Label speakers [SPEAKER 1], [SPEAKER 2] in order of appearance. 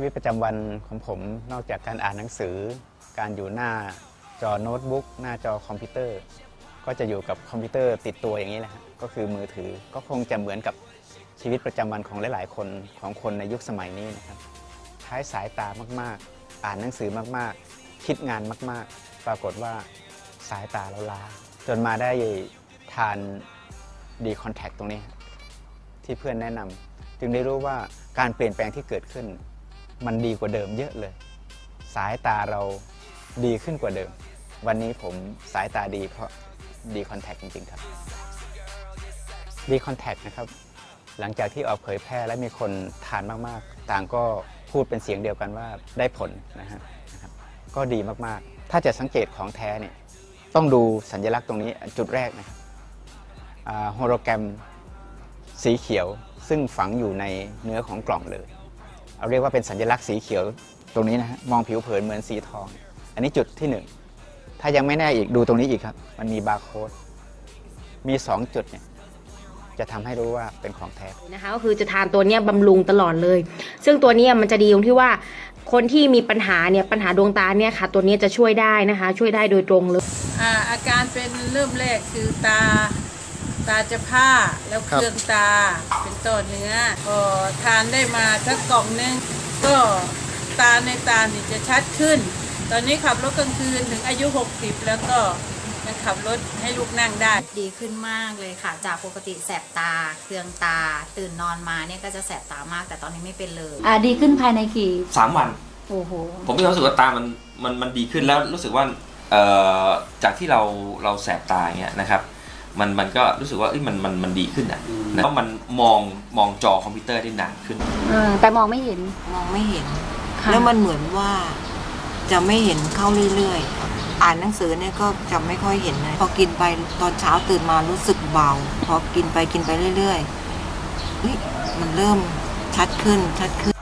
[SPEAKER 1] ชีวิตประจำวันของผมนอกจากการอ่านหนังสือ การอยู่หน้าจอโน้ตบุ๊กหน้าจอคอมพิวเตอร์ ก็จะอยู่กับคอมพิวเตอร์ติดตัวอย่างนี้แหละก็คือมือถือก็คงจะเหมือนกับชีวิตประจำวันของหลาย ๆ คนของคนในยุคสมัยนี้นะครับใช้สายตามากๆ อ่านหนังสือมากๆ คิดงานมาก ๆ ปรากฏว่าสายตาเราล้าจนมาได้ทานดีคอนแทคตรงนี้ ที่เพื่อนแนะนำจึงได้รู้ว่าการเปลี่ยนแปลงที่เกิดขึ้น มันดีกว่าเดิมเยอะเลย สายตาเราดีขึ้นกว่าเดิม วันนี้ผมสายตาดีเพราะดีคอนแทคจริงๆครับดีคอนแทคนะครับ หลังจากที่ออกเผยแพร่และมีคนทานมากๆ ต่างก็พูดเป็นเสียงเดียวกันว่าได้ผลนะฮะก็ดีมากๆ ถ้าจะสังเกตของแท้เนี่ยต้องดูสัญลักษณ์ตรงนี้จุดแรกนะครับโฮโลแกรมสีเขียวซึ่งฝังอยู่ในเนื้อของกล่องเลย เอาเรียกว่าเป็นสัญลักษณ์สีเขียวตรงนี้นะฮะมองผิวเผินเหมือนสีทอง อันนี้จุดที่หนึ่งถ้ายังไม่แน่อีกดูตรงนี้อีกครับ มันมีบาร์โค้ดมีสองจุดเนี่ยจะทำให้รู้ว่าเป็นของแท้
[SPEAKER 2] นะคะก็คือจะทานตัวเนี้ยบำรุงตลอดเลย ซึ่งตัวเนี้ยมันจะดีตรงที่ว่า คนที่มีปัญหาเนี่ยปัญหาดวงตาเนี่ยค่ะ ตัวเนี้ยจะช่วยได้นะคะ ช่วยได้โดยตรงเลย
[SPEAKER 3] อ่าอาการเป็นเริ่มแรกคือตา ตาจะผ้าแล้วเครื่องตาเป็นต้อเนื้อพอทานได้มาสักกล่องหนึงก็ตาในตานี่จะชัดขึ้น ตอนนี้ขับรถกลางคืนถึงอายุ 60 แล้วก็ยังขับรถให้ลูกนั่งได้
[SPEAKER 4] ดีขึ้นมากเลยค่ะ จากปกติแสบตา เคืองตา ตื่นนอนมาเนี่ยก็จะแสบตามาก แต่ตอนนี้ไม่เป็นเลย
[SPEAKER 5] อ่าดีขึ้นภายในกี่
[SPEAKER 6] สามวัน
[SPEAKER 5] โอ้โห
[SPEAKER 6] ผมมีความรู้สึกว่าตามันมันมันดีขึ้นแล้วรู้สึกว่าเอ่อจากที่เราเราแสบตาอย่างเงี้ยนะครับ มันมันก็รู้สึกว่าเอ้ยมันมันมันดีขึ้นอะนะเพราะมันมองมองจอคอมพิวเตอร์ได้นานขึ้น
[SPEAKER 5] อ่าแต่มองไม่เห็น
[SPEAKER 7] มองไม่เห็น
[SPEAKER 5] ค่ะ
[SPEAKER 7] แล้วมันเหมือนว่าจะไม่เห็นเข้าเรื่อยๆ อ่านหนังสือเนี่ยก็จะไม่ค่อยเห็นเลยพอกินไปตอนเช้าตื่นมารู้สึกเบา พอกินไปกินไปเรื่อยๆเฮ้ยมันเริ่มชัดขึ้นชัดขึ้น